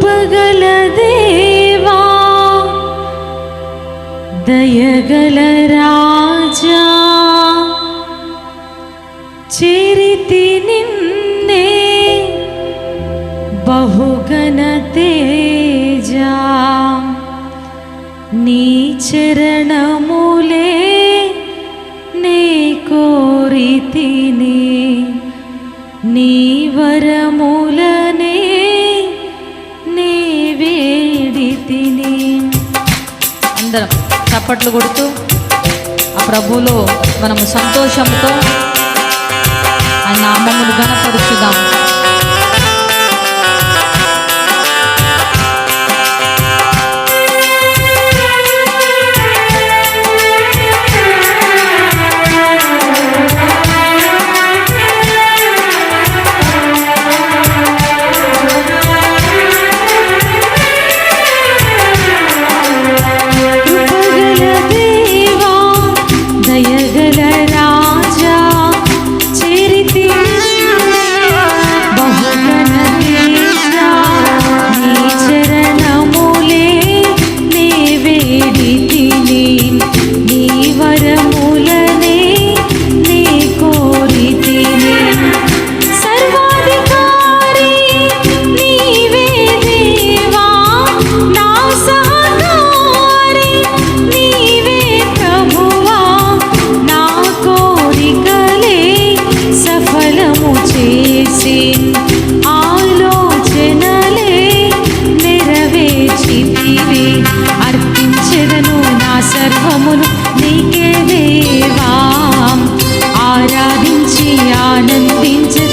കൃപകല ദേവാ ദയകല രാജാ. ചേരിത്തി നിന്നെ ബഹുഗന തേജ. നീ ചരണമോ చప్పట్లు కొడుతూ ఆ ప్రభువులో మనము సంతోషంతో ఆయన నామములు గణపరుచుదాము ఆనందించ.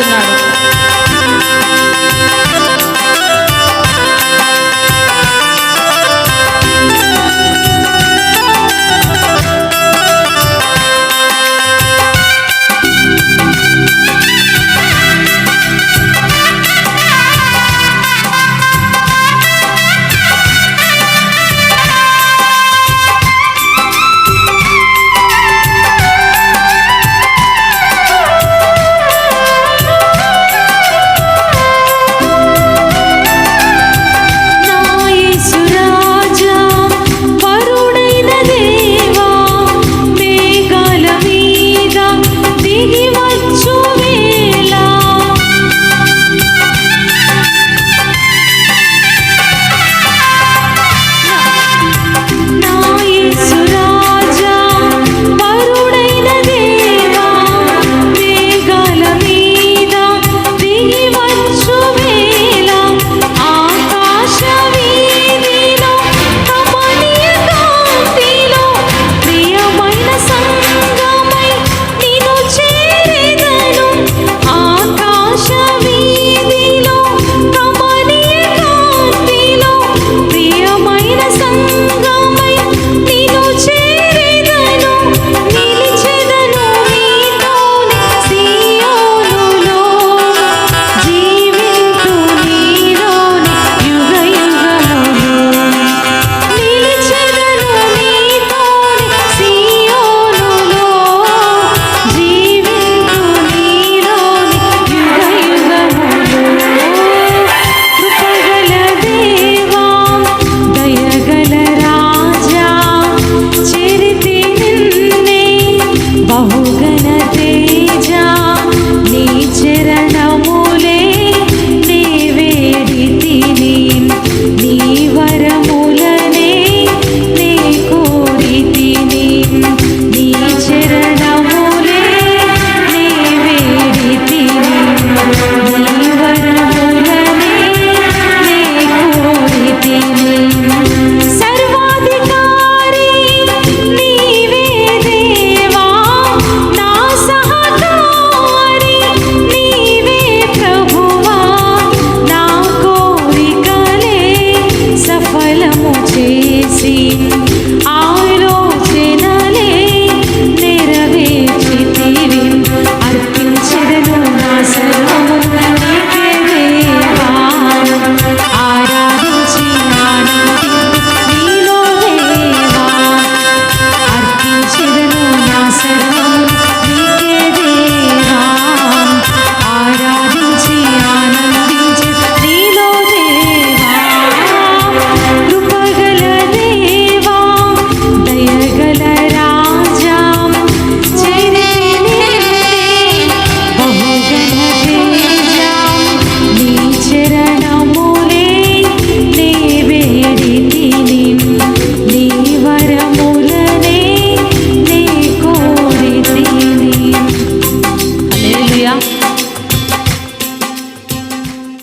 Senado.